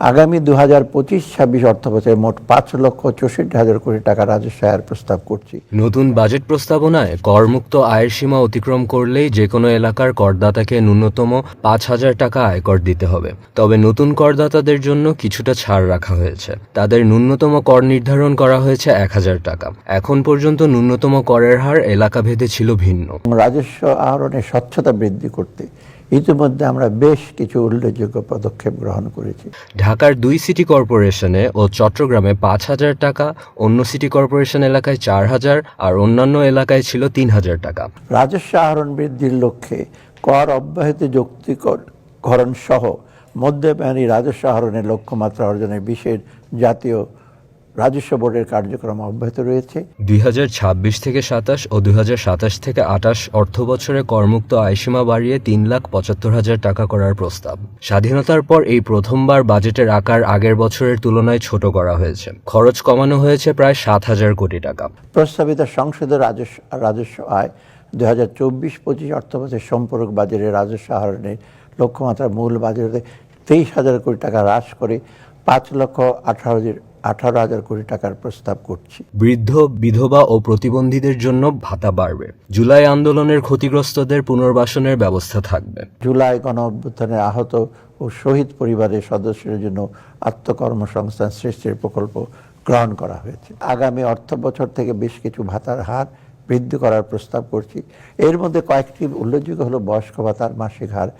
আগামী দু হাজার পঁচিশ ছাব্বিশ অর্থ বছরে মোট পাঁচ লক্ষ চৌষট্টি হাজার কোটি টাকা রাজস্ব আয়ের প্রস্তাব করছি। নতুন বাজেট প্রস্তাবনায় করমুক্ত আয়ের সীমা অতিক্রম করলেই যে কোনো এলাকার করদাতাকে ন্যূনতম পাঁচ হাজার টাকা আয়কর দিতে হবে। তবে নতুন করদাতাদের জন্য কিছুটা ছাড় রাখা হয়েছে। তাদের ন্যূনতম কর নির্ধারণ করা হয়েছে এক হাজার টাকা। এখন পর্যন্ত ন্যূনতম করের হার এলাকাভেদে ছিল ভিন্ন। রাজস্ব আহরণের স্বচ্ছতা বৃদ্ধি করতে ইতিমধ্যে আমরা বেশ কিছু উল্লেখযোগ্য পদক্ষেপ গ্রহণ করেছি। ঢাকার দুই সিটি কর্পোরেশনে ও চট্টগ্রামে পাঁচ হাজার টাকা অন্য সিটি কর্পোরেশন এলাকায় চার হাজার আর অন্যান্য এলাকায় ছিল তিন হাজার টাকা। রাজস্ব আহরণ বৃদ্ধির লক্ষ্যে কর অব্যাহতি যৌক্তিকরণ সহ মধ্যমেয়াদী রাজস্ব আহরণের লক্ষ্যমাত্রা অর্জনের বিশেষ জাতীয় রাজস্ব বোর্ডের কার্যক্রম অব্যাহত রয়েছে। দু হাজার ছাব্বিশ থেকে সাতাশ ও দুই থেকে আটাশ অর্থ বছরে করমুক্ত আয়সীমা বাড়িয়ে তিন লাখ পঁচাত্তর হাজার টাকা করার প্রস্তাব। স্বাধীনতার পর এই প্রথমবার বাজেটের আকার আগের বছরের তুলনায় ছোট করা হয়েছে। খরচ কমানো হয়েছে প্রায় সাত হাজার কোটি টাকা। প্রস্তাবিত সংসদের রাজস্ব রাজস্ব আয় দু হাজার চব্বিশ পঁচিশ অর্থবছর সম্পর্ক বাজারের রাজস্ব আহরণের লক্ষ্যমাত্রা মূল বাজারে তেইশ হাজার কোটি টাকা হ্রাস করে পাঁচ লক্ষ আঠারো হাজার আঠারো হাজার কোটি টাকার প্রস্তাব করছি। বৃদ্ধ বিধবা ও প্রতিবন্ধীদের জন্য ভাতা বাড়বে। জুলাই আন্দোলনের ক্ষতিগ্রস্তদের পুনর্বাসনের ব্যবস্থা থাকবে। জুলাই গণ অভ্যুত্থানে আহত ও শহীদ পরিবারের সদস্যদের জন্য আত্মকর্মসংস্থান সৃষ্টির প্রকল্প গ্রহণ করা হয়েছে। আগামী অর্থ বছর থেকে বেশ কিছু ভাতার হার বৃদ্ধি করার প্রস্তাব করছি। এর মধ্যে কয়েকটি উল্লেখযোগ্য হলো বয়স্ক ভাতার মাসিক হার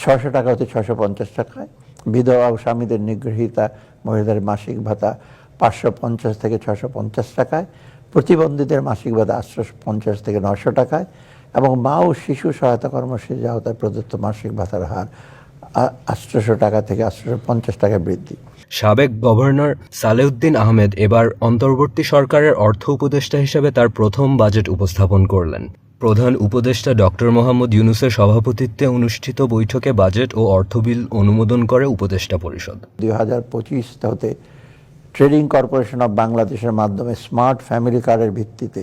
ছশো টাকা হতে ছশো পঞ্চাশ টাকায়। বিধবা ও স্বামীদের নিগৃহীতা মহিলাদের মাসিক ভাতা পাঁচশো পঞ্চাশ থেকে ছশো পঞ্চাশ টাকায়, প্রতিবন্ধীদের মাসিক ভাতা আটশো পঞ্চাশ থেকে নশো টাকায় এবং মা ও শিশু সহায়তা কর্মসূচির আওতায় প্রদত্ত মাসিক ভাতার হার আটশোশো টাকা থেকে আটশোশো পঞ্চাশ টাকা বৃদ্ধি। সাবেক গভর্নর সালেউদ্দিন আহমেদ এবার অন্তর্বর্তী সরকারের অর্থ উপদেষ্টা হিসেবে তার প্রথম বাজেট উপস্থাপন করলেন। প্রধান উপদেষ্টা ডক্টর মোহাম্মদ ইউনুসের সভাপতিত্বে অনুষ্ঠিত বৈঠকে বাজেট ও অর্থ বিল অনুমোদন করে উপদেষ্টা পরিষদ। দুই হাজার পঁচিশ হতে ট্রেডিং কর্পোরেশন অব বাংলাদেশের মাধ্যমে স্মার্ট ফ্যামিলি কার্ডের ভিত্তিতে